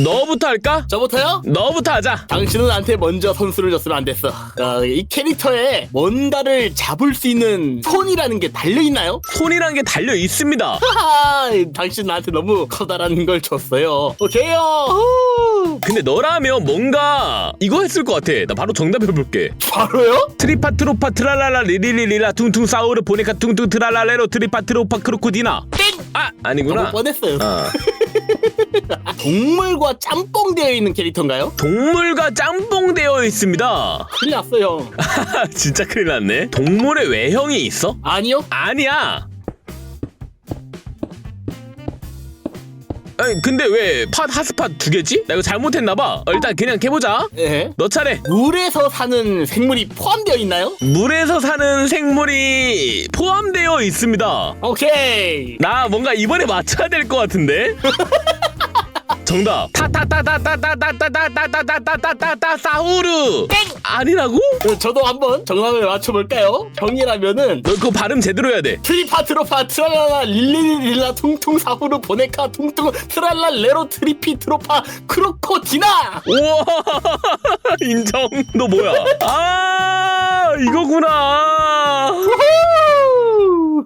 너부터 할까? 저부터요? 너부터 하자. 당신은 나한테 먼저 선수를 줬으면 안 됐어. 어, 이 캐릭터에 뭔가를 잡을 수 있는 손이라는 게 달려 있나요? 손이란 게 달려 있습니다. 하하, 당신 나한테 너무 커다란 걸 줬어요. 오케이요. 후. 근데 너라면 뭔가 이거 했을 것 같아. 나 바로 정답 해볼게. 바로요? 트리파 트로파 트랄랄라 리리리리라 퉁퉁 사우르 보니까 퉁퉁 트랄랄레로 트리파 트로파 크로코디나. 땡! 아 아니구나. 너무 뻔했어요. 어. 동물과 짬뽕 되어 있는 캐릭터인가요? 동물과 짬뽕 되어 있습니다. 큰일 났어요. 진짜 큰일 났네. 동물의 외형이 있어? 아니요? 아니야. 아니 근데 왜팟 하스팟 두 개지? 나 이거 잘못했나봐. 어, 일단 그냥 해보자. 예. 너 차례. 물에서 사는 생물이 포함되어 있나요? 물에서 사는 생물이 포함되어 있습니다. 오케이. 나 뭔가 이번에 맞춰야 될 것 같은데? 정답. 타타타타타타타타타타타타타타타타 사우르. 땡! 아니라고? 어, 저도 한번 정답을 맞춰볼까요? 정이라면은 너 그거 발음 제대로 해야 돼. 트리파 트로파 트랄랄라 릴리릴라 퉁퉁 사후르 보네카 퉁퉁 트랄라 레로 트리피 트로파 크로코디나 우와 인정. 너 뭐야? 아 이거구나.